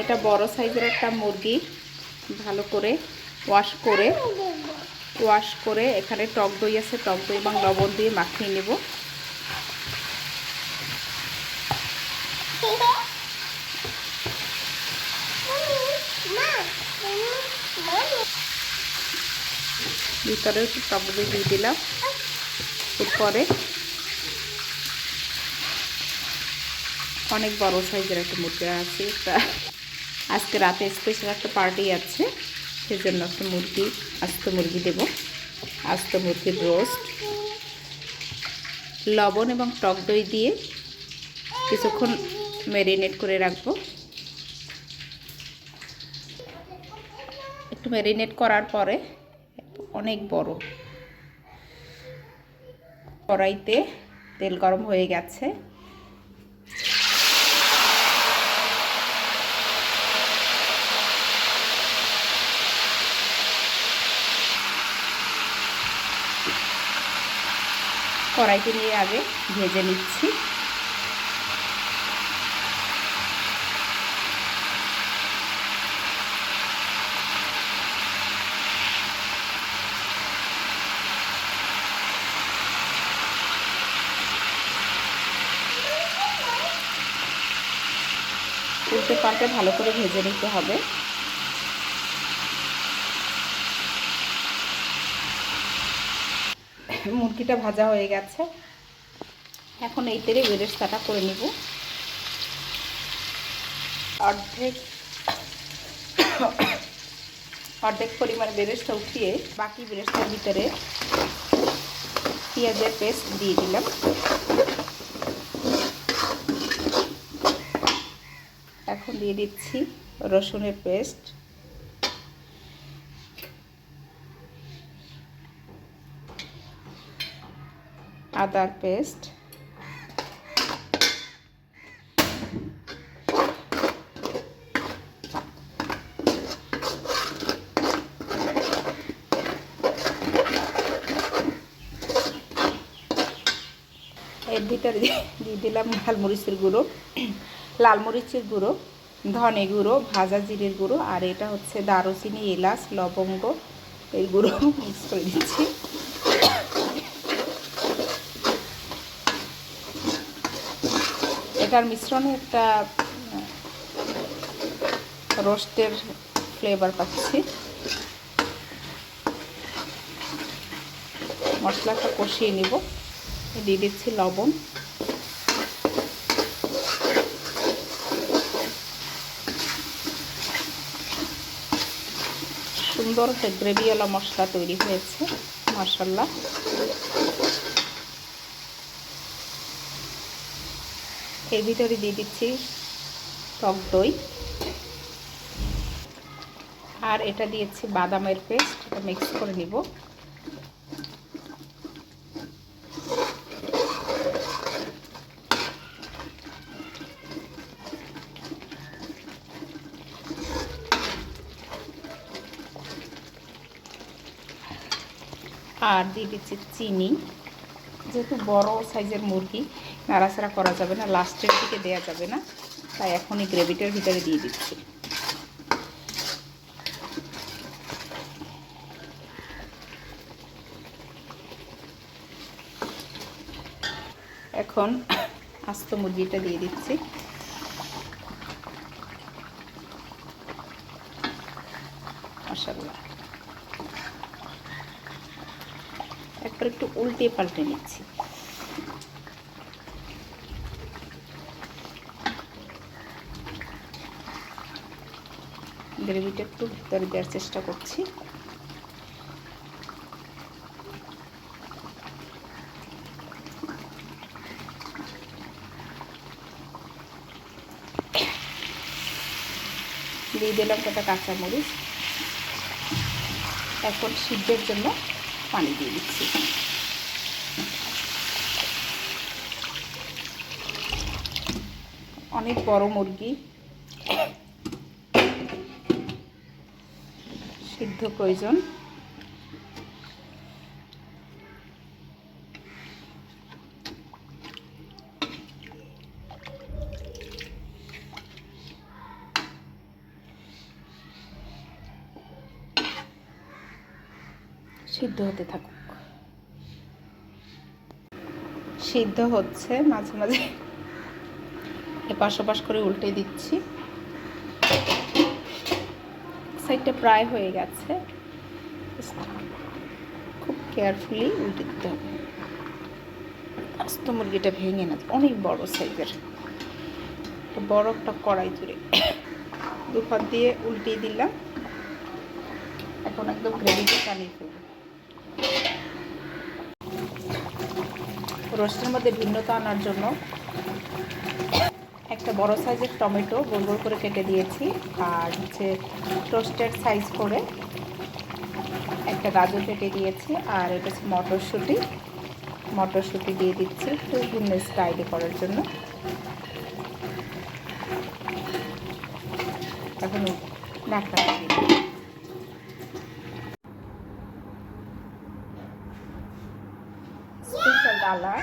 এটা বড় সাইজের একটা মুরগি। ভালো করে ওয়াশ করে ওয়াশ করে এখানে টক দই আছে, টক দই এবং লবণ দিয়ে মাখিয়ে নেব। ভিতরে টক দই দিয়ে দিলাম। এরপরে অনেক বড় সাইজের একটা মুরগি আছে। একটা আজকে রাতে স্পেশাল একটা পার্টি আছে, সেজন্য একটা মুরগি, আস্ত মুরগি দেব। আস্ত মুরগির রোস্ট লবণ এবং টক দই দিয়ে কিছুক্ষণ ম্যারিনেট করে রাখব। একটু ম্যারিনেট করার পরে অনেক বড়। কড়াইতে তেল গরম হয়ে গেছে। কড়াইতে নিয়ে আগে ভেজে নিচ্ছি। উল্টে পাল্টে ভালো করে ভেজে নিতে হবে। মুরগিটা ভাজা হয়ে গেছে। এখন এই তেলে বেরেস্তাটা করে নিব। অর্ধেক অর্ধেক পরিমাণ বেরেস্তা উঠিয়ে বাকি বেরেস্তার ভিতরে পেঁয়াজের পেস্ট দিয়ে দিলাম। এখন দিয়ে দিচ্ছি রসুনের পেস্ট। আদার পেস্ট। এর ভিতরে দিয়ে দিলাম লাল মরিচের গুঁড়ো, লাল মরিচের গুঁড়ো, ধনে গুঁড়ো, ভাজা জিরের গুঁড়ো, আর এটা হচ্ছে দারুচিনি, এলাচ, লবঙ্গ এই গুঁড়ো মিক্স করে দিচ্ছি। এটার মিশ্রণে একটা রোস্টের ফ্লেভার পাচ্ছি। মশলাটা কষিয়ে নিব। দিয়ে দিচ্ছি লবণ। সুন্দর গ্রেভিওয়ালা মশলা তৈরি হয়েছে মশলা এর ভিতরে দিয়ে দিচ্ছি টক দই। আর এটা দিয়েছি বাদামের পেস্ট, এটা মিক্স করে নিব। আর দিয়ে দিচ্ছি চিনি। যেহেতু বড় সাইজের মুরগি নাড়াচাড়া করা যাবে না, লাস্টের দিকে দেওয়া যাবে না। তাই এখন এই গ্রেভিটার ভিতরে দিয়ে দিচ্ছি। এখন আস্ত মুরগিটা দিয়ে দিচ্ছি। একবার একটু উল্টে পাল্টে নিচ্ছি। গ্রেভিটা একটু ভিতরে দেওয়ার চেষ্টা করছি। দিয়ে দিলাম কটা কাঁচামরিচ। এখন সিদ্ধের জন্য পানি দিয়ে দিচ্ছি। অনেক বড় মুরগি। সিদ্ধ প্রয়োজন। সিদ্ধ হতে থাকুক। সিদ্ধ হচ্ছে মাঝে মাঝে এ ওপাশ করে উল্টে দিচ্ছি। সাইডটা প্রায় হয়ে গেছে। খুব কেয়ারফুলি উল্টে দিতে হবে। আস্ত মুরগিটা ভেঙে না, অনেক বড় সাইজের। বড় একটা কড়াই তুলে দুপাত দিয়ে উল্টিয়ে দিলাম। এখন একদম গ্রেভিটা চালিয়ে ফেলব। রোস্টের মধ্যে ভিন্নতা আনার জন্য একটা বড় সাইজের টমেটো গোল গোল করে কেটে দিয়েছি আর হচ্ছে টোস্টেড সাইজ করে একটা গাজর কেটে দিয়েছি আর এটা হচ্ছে মটরশুঁটি। মটরশুঁটি দিয়ে দিচ্ছি একটু ভিন্ন স্টাইলে করার জন্য। এখন ঢাকা স্পেশাল ডালা।